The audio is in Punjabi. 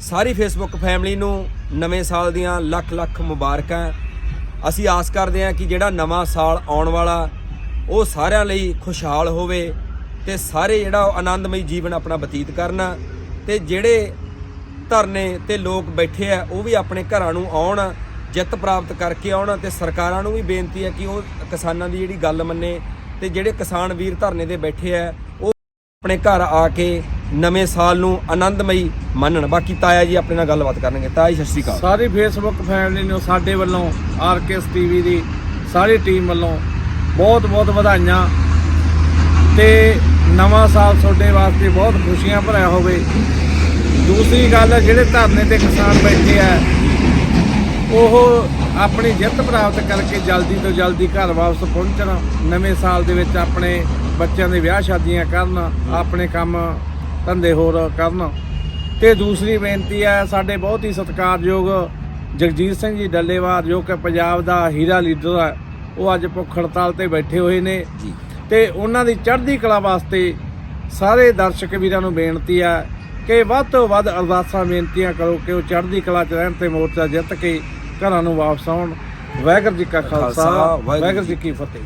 ਸਾਰੀ ਫੇਸਬੁੱਕ ਫੈਮਿਲੀ ਨੂੰ ਨਵੇਂ ਸਾਲ ਦੀਆਂ ਲੱਖ ਲੱਖ ਮੁਬਾਰਕਾਂ। ਅਸੀਂ ਆਸ ਕਰਦੇ ਹਾਂ ਕਿ ਜਿਹੜਾ ਨਵਾਂ ਸਾਲ ਆਉਣ ਵਾਲਾ, ਉਹ ਸਾਰਿਆਂ ਲਈ ਖੁਸ਼ਹਾਲ ਹੋਵੇ ਤੇ ਸਾਰੇ ਜਿਹੜਾ ਉਹ ਆਨੰਦਮਈ ਜੀਵਨ ਆਪਣਾ ਬਤੀਤ ਕਰਨ ਤੇ ਜਿਹੜੇ ਧਰਨੇ ਤੇ ਲੋਕ ਬੈਠੇ ਆ, ਉਹ ਵੀ ਆਪਣੇ ਘਰਾਂ ਨੂੰ ਆਉਣ, ਜਿੱਤ ਪ੍ਰਾਪਤ ਕਰਕੇ ਆਉਣ ਤੇ ਸਰਕਾਰਾਂ ਨੂੰ ਵੀ ਬੇਨਤੀ ਹੈ ਕਿ ਉਹ ਕਿਸਾਨਾਂ ਦੀ ਜਿਹੜੀ ਗੱਲ ਮੰਨੇ ਤੇ ਜਿਹੜੇ ਕਿਸਾਨ ਵੀਰ ਧਰਨੇ ਤੇ ਬੈਠੇ ਆ, ਉਹ ਆਪਣੇ ਘਰ ਆ ਕੇ ਨਵੇਂ ਸਾਲ ਨੂੰ ਆਨੰਦਮਈ ਮੰਨਣ। ਬਾਕੀ ਤਾਇਆ ਜੀ ਆਪਣੇ ਨਾਲ ਗੱਲਬਾਤ ਕਰਨਗੇ। ਤਾਇਆ ਜੀ ਸਤਿ ਸ਼੍ਰੀ ਅਕਾਲ। ਸਾਰੀ ਫੇਸਬੁੱਕ ਫੈਮਿਲੀ ਨੂੰ, ਸਾਡੇ ਵੱਲੋਂ ਆਰਕੇਐਸ ਟੀਵੀ ਦੀ ਸਾਰੀ ਟੀਮ ਵੱਲੋਂ ਬਹੁਤ ਬਹੁਤ ਵਧਾਈਆਂ ਤੇ ਨਵਾਂ ਸਾਲ ਤੁਹਾਡੇ ਵਾਸਤੇ ਬਹੁਤ ਖੁਸ਼ੀਆਂ ਭਰਿਆ ਹੋਵੇ। ਦੂਸਰੀ ਗੱਲ, ਜਿਹੜੇ ਧਰਨੇ ਤੇ ਕਿਸਾਨ ਬੈਠੇ ਆ, ਉਹ ਆਪਣੀ ਜਿੱਤ ਪ੍ਰਾਪਤ ਕਰਕੇ ਜਲਦੀ ਤੋਂ ਜਲਦੀ ਘਰ ਵਾਪਸ ਪਹੁੰਚਣ। ਨਵੇਂ ਸਾਲ ਦੇ ਵਿੱਚ ਆਪਣੇ ਬੱਚਿਆਂ ਦੇ ਵਿਆਹ ਸ਼ਾਦੀਆਂ ਕਰਨ, ਆਪਣੇ ਕੰਮ ਧੰਦੇ ਹੋਰ ਕਰਨ। ਤੇ ਦੂਸਰੀ ਬੇਨਤੀ ਹੈ ਸਾਡੇ ਬਹੁਤ ਹੀ ਸਤਿਕਾਰਯੋਗ ਜਗਜੀਤ ਸਿੰਘ ਜੀ ਡੱਲੇਵਾਲ ਜੋ ਕਿ ਪੰਜਾਬ ਦਾ ਹੀਰਾ ਲੀਡਰ ਹੈ ਉਹ ਅੱਜ ਭੁੱਖ ਹੜਤਾਲ ਤੇ ਬੈਠੇ ਹੋਏ ਨੇ। ਤੇ ਉਹਨਾਂ ਦੀ ਚੜ੍ਹਦੀ ਕਲਾ ਵਾਸਤੇ ਸਾਰੇ ਦਰਸ਼ਕ ਵੀਰਾਂ ਨੂੰ ਬੇਨਤੀ ਹੈ ਕਿ ਵੱਧ ਤੋਂ ਵੱਧ ਅਰਦਾਸਾਂ ਬੇਨਤੀਆਂ ਕਰੋ ਕਿ ਉਹ ਚੜ੍ਹਦੀ ਕਲਾ ਚ ਰਹਿਣ ਤੇ ਮੋਰਚਾ ਜਿੱਤ ਕੇ ਘਰਾਂ ਨੂੰ ਵਾਪਸ ਆਉਣ। ਵਾਹਿਗੁਰੂ ਜੀ ਕਾ ਖਾਲਸਾ ਵਾਹਿਗੁਰੂ ਜੀ ਕੀ ਫਤਿਹ।